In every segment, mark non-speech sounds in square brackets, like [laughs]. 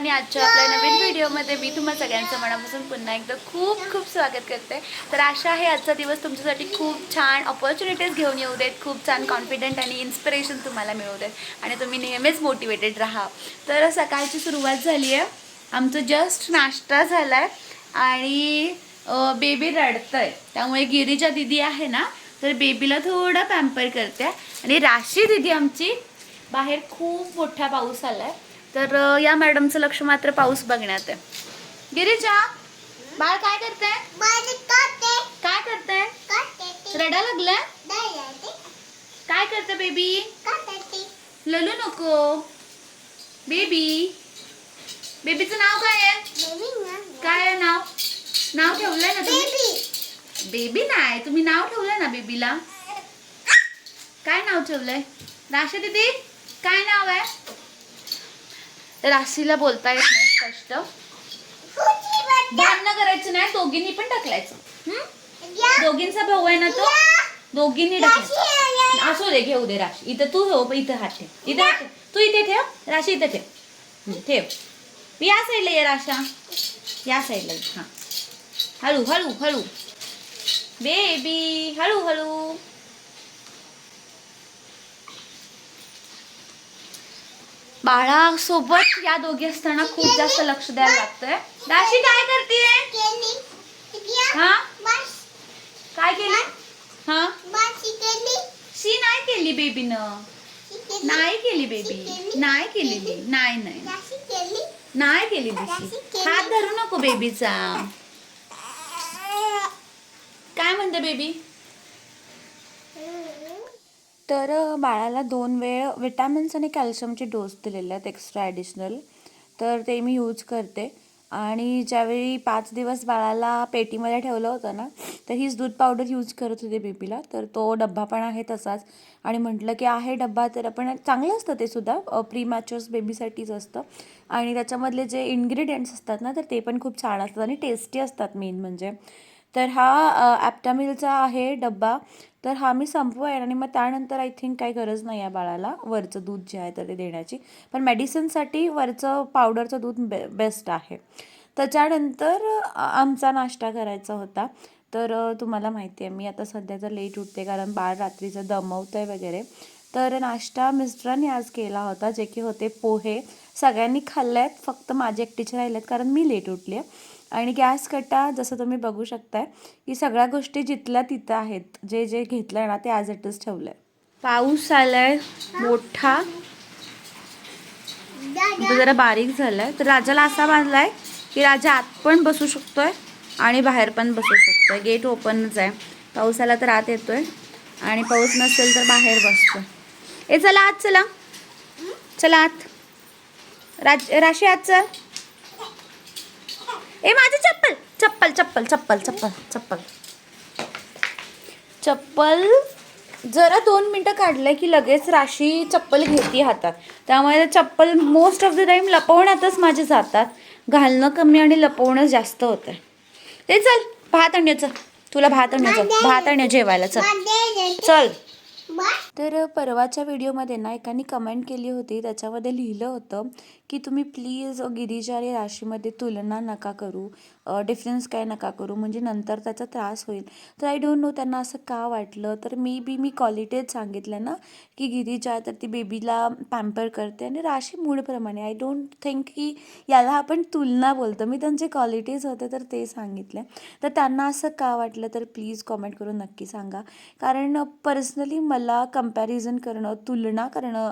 आणि आजच्या आपल्या नवीन व्हिडिओमध्ये मी तुम्हा सगळ्यांचं मनापासून पुन्हा एकदा खूप खूप स्वागत करते. तर आशा आहे आजचा दिवस तुमच्यासाठी खूप छान ऑपॉर्च्युनिटीज घेऊन येऊ देत खूप छान कॉन्फिडंट आणि इन्स्पिरेशन तुम्हाला मिळू देत आणि तुम्ही नेहमीच मोटिवेटेड राहा. तर सकाळची सुरुवात झाली आहे आमचं जस्ट नाश्ता झाला आहे आणि बेबी रडतंय. त्यामुळे गिरीजा दिदी आहे ना तर बेबीला थोडं पॅम्पर करते. आणि राशी दिदी आमची बाहेर खूप मोठा पाऊस आला आहे तर या मॅडमचं लक्ष मात्र पाऊस बघण्यात आहे. गिरीजा बाळ काय करते काय करते रडा लागलाय? काय करते बेबी? ललू नको. बेबी? बेबीचं नाव काय आहे? काय आहे नाव? नाव ठेवलंय ना तुम्ही? बेबी नाही तुम्ही नाव ठेवलंय ना बेबीला. काय नाव ठेवलंय? राशा दीदी काय नाव आहे? राशीला बोलता येत नाही स्पष्ट. भांडणं करायचं नाही दोघींनी पण टाकलायचं हम्म? दोघींचा भाऊ आहे ना तो? दोघींनी टाकलायचं असू दे घेऊ दे राशी. इथं तू हो इथं हात ठेव. इथं हात ठेव. तू इथे ठेव. राशी इथं ठेव. हम्म, ठेव. या साईडला ये राशा. या साईडला ये. हा. हळू हळू हळू. बेबी हळू हळू. बाळासोबत या दोघी असताना खूप जास्त लक्ष द्यायला लागतंय. दाशी काय करते हा? काय केलं? हा? शी नाही केली बेबीनं. नाही केली बेबी. नाही केलेली नाही नाही. नाही केली दिशी हात धरू नको बेबीचा. काय म्हणते बेबी? तर बाळाला दोन वेळ विटॅमिन्स आणि कॅल्शियमचे डोस दिलेले आहेत एक्स्ट्रा ॲडिशनल. तर ते मी यूज करते. आणि ज्यावेळी पाच दिवस बाळाला पेटीमध्ये ठेवलं होतं ना तर हीच दूध पावडर यूज करत होते बेबीला तर तो डब्बा पण आहे तसाच. आणि म्हटलं की आहे डब्बा तर आपण चांगलं असतं ते सुद्धा. प्री मॅच्युअर्स बेबीसाठीच असतं. आणि त्याच्यामधले जे इन्ग्रेडियंट्स असतात ना तर ते पण खूप छान असतात आणि टेस्टी असतात मेन म्हणजे. तर हा ॲप्टामिलचा आहे डब्बा. तर हा मी संपवाय आणि मग त्यानंतर आय थिंक काही गरज नाही आहे बाळाला वरचं दूध जे आहे तर ते देण्याची. पण मेडिसिनसाठी वरचं पावडरचं दूध बे बेस्ट आहे. त्याच्यानंतर आमचा नाश्ता करायचा होता. तर तुम्हाला माहिती आहे मी आता सध्या तर लेट उठते कारण बाळ रात्रीचं दमवतं आहे वगैरे. तर नाश्ता मिस्टरांनी आज केला होता जे की होते पोहे. सगळ्यांनी खाल्ले आहेत फक्त माझे एकटीचे राहिले आहेत कारण मी लेट उठली आहे आणि गॅस कट्टा जसं तुम्ही बघू शकताय की सगळ्या गोष्टी जिथल्या तिथं आहेत जे जे घेतलं ना ते ॲज इट इज ठेवलंय. पाऊस आलाय मोठा. जरा बारीक झालाय. तर राजाला असा बांधलाय की राजा आत पण बसू शकतोय आणि बाहेर पण बसू शकतोय. गेट ओपनच आहे. पाऊस आला तर आत येतोय. आणि पाऊस नसेल तर बाहेर बसतोय. ए चला आत चला. चला आत. राज राशी आत चल. ए माझी चप्पल. चप्पल चप्पल चप्पल चप्पल चप्पल. चप्पल जरा दोन मिनटं काढलं की लगेच राशी चप्पल घेते हातात. त्यामुळे चप्पल मोस्ट ऑफ द टाईम लपवण्यातच माझे जातात. घालणं कमी आणि लपवणं जास्त होतं ते चल भात आणण्याचं तुला भात आणण्याचं भात आणण्या जेवायला चल. चल. तर परवाच्या व्हिडिओमध्ये ना एकाने कमेंट केली होती. त्याच्यामध्ये लिहिलं होतं की तुम्ही प्लीज गिरीजा आणि राशीमध्ये तुलना नका करू. डिफरन्स काय नका करू. म्हणजे नंतर त्याचा त्रास होईल. तर आय डोंट नो त्यांना असं का वाटलं. तर मे बी मी क्वालिटीच सांगितलं ना की गिरीजा तर ती बेबीला पॅम्पर करते आणि राशी मूडप्रमाणे. आय डोंट थिंक की याला आपण तुलना बोलतो. मी त्यांचे क्वालिटीज होते तर ते सांगितले. तर त्यांना असं का वाटलं? तर प्लीज कॉमेंट करून नक्की सांगा. कारण पर्सनली मला कंपॅरिझन करणं तुलना करणं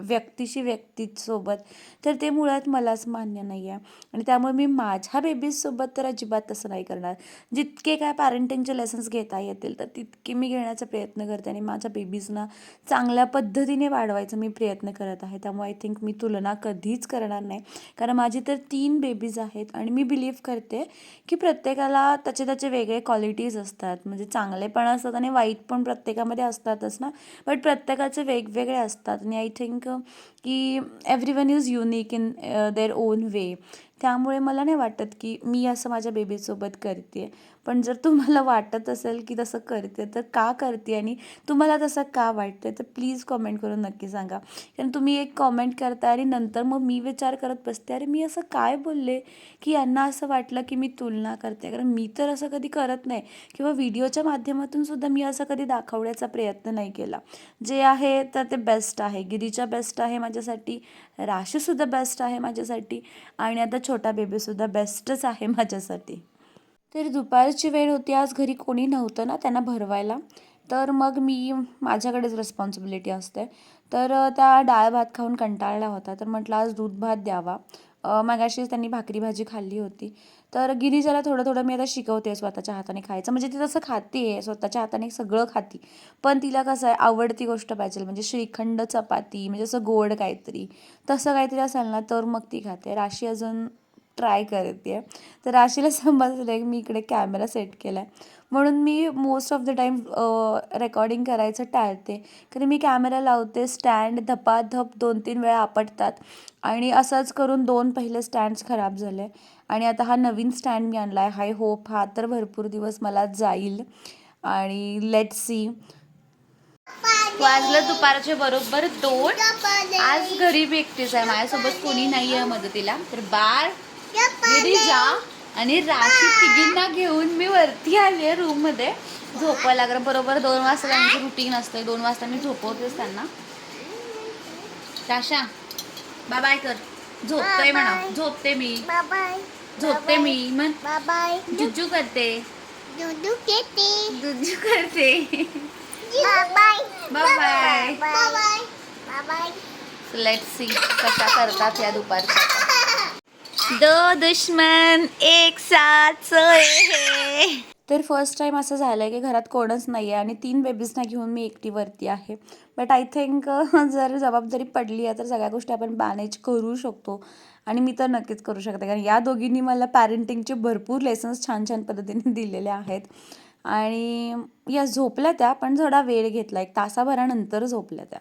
व्यक्तीशी व्यक्तीसोबत. तर ते मुळात मलाच मान्य नाही आहे आणि त्यामुळे मी माझ्या बेबीजसोबत तर अजिबात तसं नाही करणार. जितके काय पॅरेंटिंगचे लेसन्स घेता येतील तर तितके मी घेण्याचा प्रयत्न करते आणि माझ्या बेबीजना चांगल्या पद्धतीने वाढवायचा मी प्रयत्न करत आहे. त्यामुळे आय थिंक मी तुलना कधीच करणार नाही. कारण माझी तर तीन बेबीज आहेत आणि मी बिलीव्ह करते की प्रत्येकाला त्याचे त्याचे वेगळे क्वालिटीज असतात. म्हणजे चांगले पण असतात आणि वाईट पण प्रत्येकामध्ये असतातच ना. बट प्रत्येकाचे वेगवेगळे असतात. आणि आय थिंक की every one is unique in their own way त्यामुळे मला नाही वाटत की मी असं माझ्या बेबीसोबत करते. पण जर तुम्हाला वाटत असेल की तसं करते तर का करते आणि तुम्हाला तसं का वाटतं तर प्लीज कॉमेंट करून नक्की सांगा. कारण तुम्ही एक कॉमेंट करता आणि नंतर मग मी विचार करत बसते अरे मी असं काय बोलले की यांना असं वाटलं की मी तुलना करते? कारण मी तर असं कधी करत नाही किंवा व्हिडिओच्या माध्यमातून सुद्धा मी असं कधी दाखवण्याचा प्रयत्न नाही केला. जे आहे तर ते बेस्ट आहे. गिरीच्या बेस्ट आहे माझ्यासाठी. राशीसुद्धा बेस्ट आहे माझ्यासाठी. आणि आता छोटा बेबीसुद्धा बेस्टच आहे माझ्यासाठी. तर दुपारची वेळ होती आज घरी कोणी नव्हतं ना त्यांना भरवायला. तर मग मी माझ्याकडेच रिस्पॉन्सिबिलिटी असते. तर त्या डाळ भात खाऊन कंटाळला होता. तर म्हटलं आज दूध भात द्यावा. मगाशीच त्यांनी भाकरी भाजी खाल्ली होती. तर गिरीजाला थोडं थोडं मी आता शिकवते स्वतःच्या हाताने खायचं. म्हणजे ती तसं खाते स्वतःच्या हाताने सगळं खाती. पण तिला कसं आहे आवडती गोष्ट पाहिजे. म्हणजे श्रीखंड चपाती म्हणजे असं गोड काहीतरी. तसं काहीतरी असेल ना तर मग ती खाते. राशी अजून ट्राय करते. तर राशीला [laughs] समजलं आहे मी इकडे कॅमेरा सेट केला आहे म्हणून मी most of the time recording करायचं टाळते. कारण मी कॅमेरा लावते स्टँड धपाधप दोन तीन वेळा आपटतात. आणि असंच करून दोन पहिले स्टँड्स खराब झाले. आणि आता हा नवीन स्टँड मी आणला आहे हाय होप हा तर भरपूर दिवस मला जाईल. आणि लेट सी वाजलं दुपारचे बरोबर दोन. आज घरी बी एकटीच आहे. माझ्यासोबत कोणी नाही आहे मदतीला. तर बाळ गिरिजा आणि राशी तिघींना घेऊन मी वरती आली आहे रूममध्ये. झोपायला कारण बरोबर दोन वाजता त्यांचं रुटीन असतं दोन वाजता मी झोपवतेच त्यांना. राशा बाय बाय कर. झोपते म्हणा. झोपते मी. झोपते मी. बाय जुजू करते. जुजू करते. Bye bye bye bye bye let see कशा करतात या दुपारच्या. दो दुश्मन एक साथ सोए है. तर फर्स्ट टाइम असं झालं आहे की घरात कोणच नाही आहे आणि तीन बेबीजना घेऊन मी एकटी वरती आहे. बट आय थिंक जर जबाबदारी पडली आहे तर सगळ्या गोष्टी आपण मॅनेज करू शकतो. आणि मी तर नक्कीच करू शकते कारण या दोघींनी मला पॅरेंटिंगचे भरपूर लेसन्स छान छान पद्धतीने दिलेले आहेत. आणि या झोपल्या त्या पण थोडा वेळ घेतला एक तासाभरानंतर झोपल्या त्या.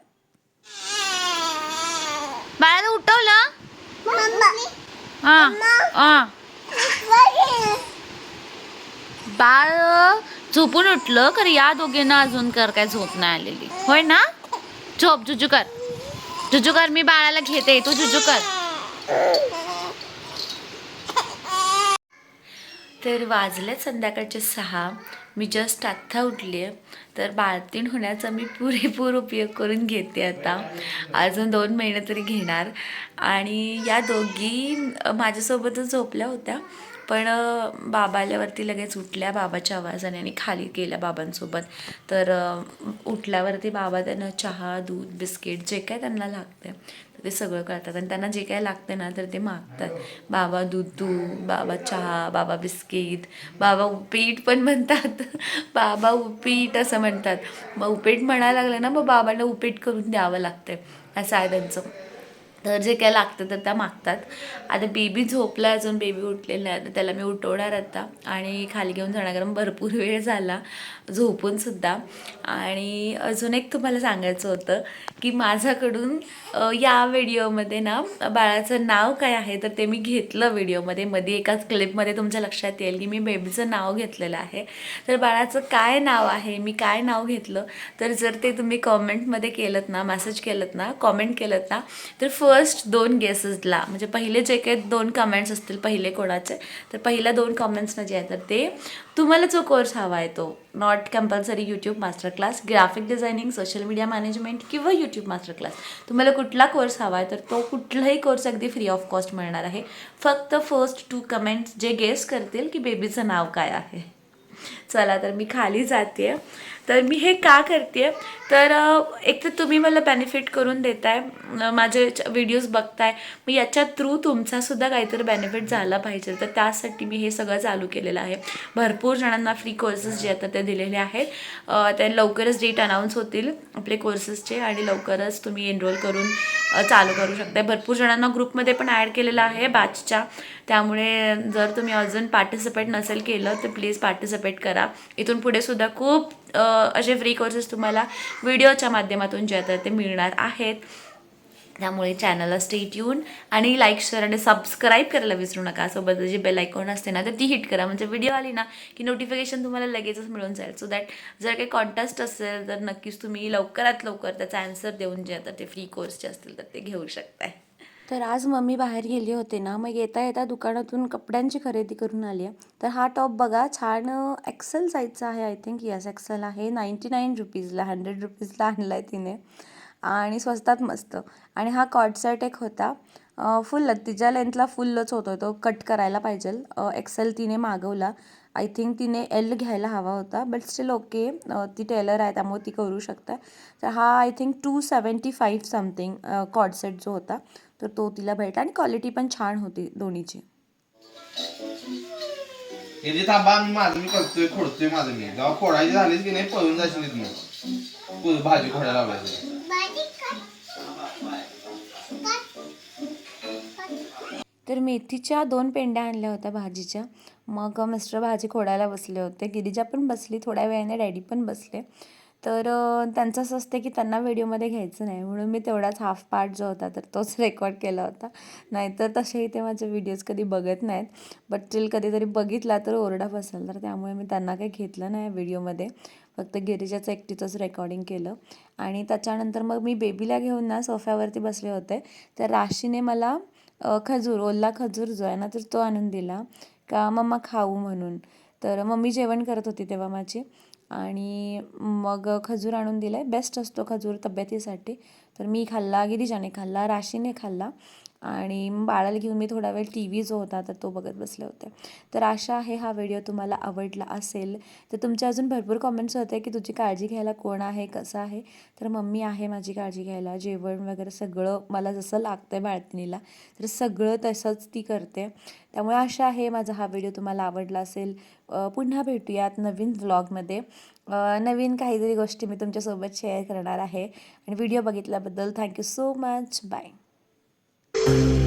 बाळाला उठवलं? हा हा. बाळ झोपून उठलं खरं या दोघींना अजून कर काय झोप नाही आलेली. होय ना? झोप जुजू कर. जुजू कर मी बाळाला घेते. तू जुजू कर. तर वाजले संध्याकाळचे सहा. मी जस्ट आत्ता उठली आहे तर बाळतीण होण्याचा मी पुरेपूर उपयोग करून घेते आता. अजून दोन महिने तरी घेणार. आणि या दोघी माझ्यासोबतच झोपल्या होत्या. पण बाबाल्यावरती बाबा आल्यावरती लगेच उठल्या बाबाच्या आवाजाने आणि खाली गेल्या बाबांसोबत. तर उठल्यावरती बाबा त्यांना चहा दूध बिस्किट जे काय त्यांना लागते ते सगळं करतात. आणि त्यांना जे काय लागते ना तर ते मागतात. बाबा दूध तू बाबा चहा बाबा बिस्किट बाबा उपीट पण म्हणतात. [laughs] बाबा उपीट असं म्हणतात. मग उपीट म्हणायला लागलं ना मग बाबांना उपीट करून द्यावं लागतं असं आहे त्यांचं. तर जे काय लागतं तर त्या मागतात. आता बेबी झोपला अजून बेबी उठलेला आहे त्याला मी उठवणार आता. आणि खाली घेऊन जाणार कारण भरपूर वेळ झाला झोपून सुद्धा. आणि अजून एक तुम्हाला सांगायचं होतं की माझ्याकडून या व्हिडिओमध्ये ना बाळाचं नाव काय आहे तर ते मी घेतलं व्हिडिओमध्ये. मध्ये एकाच क्लिपमध्ये तुमच्या लक्षात येईल की मी बेबीचं नाव घेतलेलं आहे. तर बाळाचं काय नाव आहे मी काय नाव घेतलं? तर जर ते तुम्ही कॉमेंटमध्ये केलं ना मेसेज केलं ना कॉमेंट केलं ना तर फ फर्स्ट दोन गेसेसला म्हणजे पहिले जे काही दोन कमेंट्स असतील पहिले कोणाचे तर पहिल्या दोन कमेंट्सनं जे आहे तर ते तुम्हाला जो कोर्स हवा आहे तो. Not compulsory YouTube master class graphic designing social media management किंवा यूट्यूब मास्टर क्लास तुम्हाला कुठला कोर्स हवा आहे तर तो कुठलाही कोर्स अगदी फ्री ऑफ कॉस्ट मिळणार आहे. फक्त फर्स्ट टू कमेंट्स जे गेस करतील की बेबीचं नाव काय आहे. चला तर मी खाली जाते तर मी हे का करते तर एक तर तुम्ही मला बेनिफिट करून देताय माझे व्हिडिओज बघताय. मग याच्या थ्रू तुमचासुद्धा काहीतरी बेनिफिट झाला पाहिजे. तर त्यासाठी मी हे सगळं चालू केलेलं आहे. भरपूर जणांना फ्री कोर्सेस जे आता ते दिलेले आहेत. ते लवकरच डेट अनाऊन्स होतील आपले कोर्सेसचे आणि लवकरच तुम्ही एनरोल करून चालू करू शकता भरपूर जणांना ग्रुपमध्ये पण ॲड केलेलं आहे बॅचच्या त्यामुळे जर तुम्ही अजून पार्टिसिपेट नसेल केलं तर प्लीज पार्टिसिपेट करा. इथून पुढे सुद्धा खूप असे फ्री कोर्सेस तुम्हाला व्हिडिओच्या माध्यमातून जे आता ते मिळणार आहेत. त्यामुळे चॅनलला स्टे ट्यून आणि लाईक शेअर आणि सबस्क्राईब करायला विसरू नका. सोबत जी बेल आयकॉन असते ना तर ती हिट करा. म्हणजे व्हिडिओ आली ना की नोटिफिकेशन तुम्हाला लगेचच मिळून जाईल. सो दॅट जर काही कॉन्टेस्ट असेल तर नक्कीच तुम्ही लवकरात लवकर त्याचा आन्सर देऊन जे आता ते फ्री कोर्सचे असतील तर ते घेऊ शकताय. तर आज मम्मी बाहेर गेली होते ना मग येता येता दुकानातून कपड्यांची खरेदी करून आली आहे. तर हा टॉप बघा छान एक्सेल साईजचा आहे आय थिंक यस एक्सेल आहे. नाईंटी नाईन रुपीजला हंड्रेड रुपीजला आणला आहे तिने. आणि स्वस्तात मस्त. आणि हा कॉटसेट एक होता. फुल तिच्या लेंथला फुलच होतो. तो कट करायला पाहिजे. एक्सेल तिने मागवला. आय थिंक तिने एल घ्यायला हवा होता. बट स्टील ओके ती टेलर आहे त्यामुळे ती करू शकता. तर हा I think two seventy five something कॉडसेट जो होता. तर तो तिला भेटला आणि क्वालिटी पण छान होती दोन्हीची. हे जे थांबा मी माझं मी करतोय खोडतोय माझं मी. जेव्हा खोडायची झालीच की नाही पळून जाशील इथनं. तू भाजी खोडायला लावायची भाजी कर. तर मेथीच्या दोन पेंड्या आणल्या होत्या भाजीच्या. मग मिस्टर भाजी खोडायला बसले होते. गिरिजा पण बसली थोड्या वेळाने डॅडी पण बसले. तर त्यांचं असं असते की त्यांना व्हिडिओमध्ये घ्यायचं नाही. म्हणून मी तेवढाच हाफ पार्ट जो होता तर तोच रेकॉर्ड केला होता. नाहीतर तसेही ते माझे व्हिडिओज कधी बघत नाहीत. बट स्टील कधीतरी बघितला तर ओरडा बसेल. तर त्यामुळे मी त्यांना काही घेतलं नाही व्हिडिओमध्ये फक्त गिरिजाचं एकटीचंच रेकॉर्डिंग केलं. आणि त्याच्यानंतर मग मी बेबीला घेऊन ना सोफ्यावरती बसले होते. तर राशीने मला खजूर ओल्ला खजूर जो आहे ना तर तो आणून दिला. का मम्मा खाऊ म्हणून. तर मम्मी जेवण करत होती तेव्हा माझी. आणि मग खजूर आणून दिला आहे बेस्ट असतो खजूर तब्येतीसाठी. तर मी खाल्ला गिरीजाने खाल्ला राशीने खाल्ला. आणि बाळाला घेऊन मी थोडा वेळ टी व्ही जो होता तर तो बघत बसले होते. तर आशा आहे हा व्हिडिओ तुम्हाला आवडला असेल. तर तुमच्या अजून भरपूर कॉमेंट्स होते की तुझी काळजी घ्यायला कोण आहे कसं आहे? तर मम्मी आहे माझी काळजी घ्यायला. जेवण वगैरे सगळं मला जसं लागतं आहे बाळतिनीला तर सगळं तसंच ती करते. त्यामुळे आशा आहे माझा हा व्हिडिओ तुम्हाला आवडला असेल. पुन्हा भेटूयात नवीन व्लॉगमध्ये नवीन काहीतरी गोष्टी मी तुमच्यासोबत शेअर करणार आहे. आणि video बघितल्याबद्दल thank you so much bye Thank you.